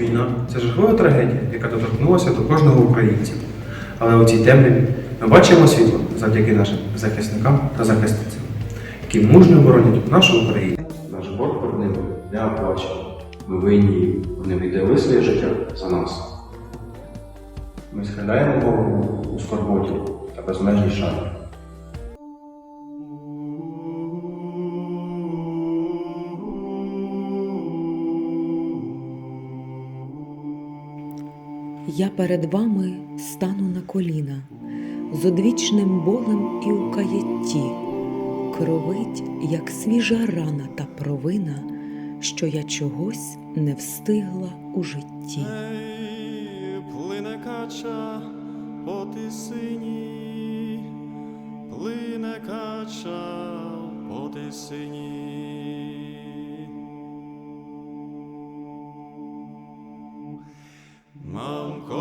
війна це жахлива трагедія, яка доторкнулася до кожного українця. Але у цій темряві ми бачимо світло завдяки нашим захисникам та захисницям, які мужньо боронять нашу Україну. Наш борг перед ними не оплачений. Ми винні. Вони віддали своє життя за нас. Ми схиляємо голову у скорботі та безмежній шані. Я перед вами стану на коліна з одвічним болем і у каятті, кровить, як свіжа рана та провина, що я чогось не встигла у житті. Плине кача по тисині, плине кача по тисині.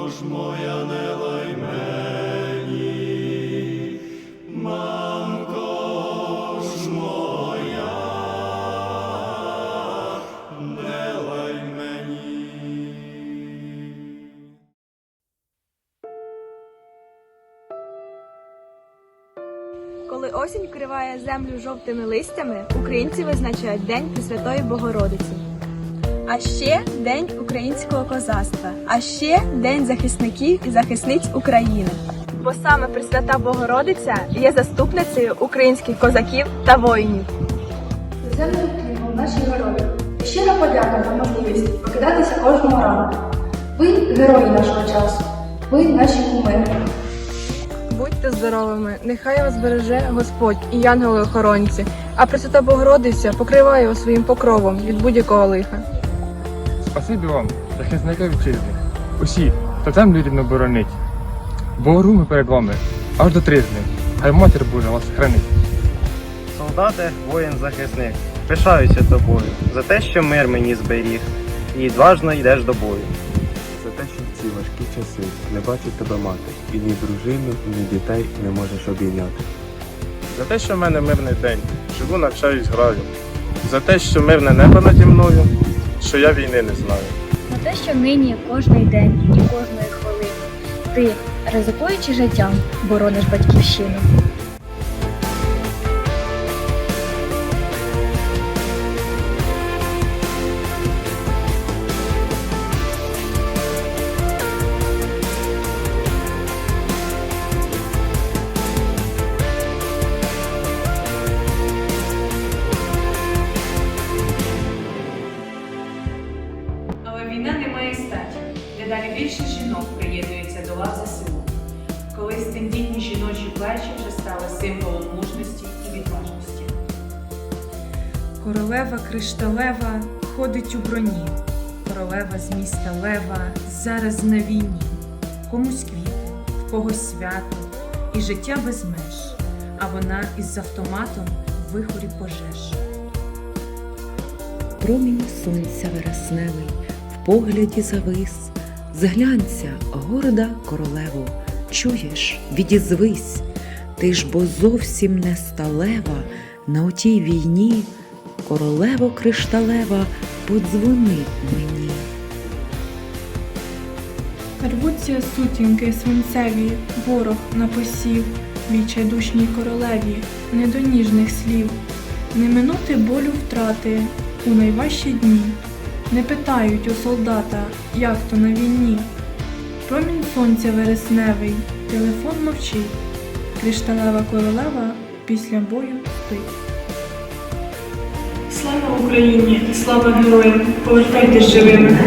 Ж моя не лай мені, мамко ж моя, не лай. Коли осінь вкриває землю жовтими листями, українці визначають День Пресвятої Богородиці. А ще День українського козацтва, а ще День захисників і захисниць України. Бо саме Пресвята Богородиця є заступницею українських козаків та воїнів. Землю підтримав наші герої. Щира подяка за можливість покидатися кожного ранку. Ви герої нашого часу. Ви наші кумири. Будьте здоровими, нехай вас береже Господь і янголи-охоронці, а Пресвята Богородиця покриває вас своїм покровом від будь-якого лиха. Спасибі вам, захисники вітчизни, усі, хто землю рідну боронить. Бору ми перед вами, аж до тризни, хай матір Божа вас хранить. Солдате, воїн захисник, пишаюся тобою за те, що мир мені зберіг, і відважно йдеш до бою. За те, що в ці важкі часи не бачить тебе мати, і ні дружину, ні дітей не можеш обійняти. За те, що в мене мирний день, живу, навчаюсь, граю. За те, що мирне небо наді мною, що я війни не знаю. На те, що нині кожний день і кожної хвилини ти, ризикуючи життям, борониш батьківщину. Але війна не має статі. Дедалі більше жінок приєднується до лав ЗСУ. Колись тендітні жіночі плечі вже стали символом мужності і відважності. Королева кришталева ходить у броні. Королева з міста Лева зараз на війні. Комусь квіти, в когось свято і життя без меж. А вона із автоматом в вихорі пожеж. Промінь сонця вересневий погляді завис. Зглянься, горда королево, чуєш, відізвись. Ти ж бо зовсім не сталева на отій війні, королево кришталева, подзвони мені. Рвуться сутінки свинцеві, ворог напосів, відчайдушній королеві, не до ніжних слів, не минути болю втрати у найважчі дні, не питають у солдата, як то на війні. Промінь сонця вересневий, телефон мовчить, кришталева королева після бою спить. Слава Україні! Слава героям! Повертайтесь живими!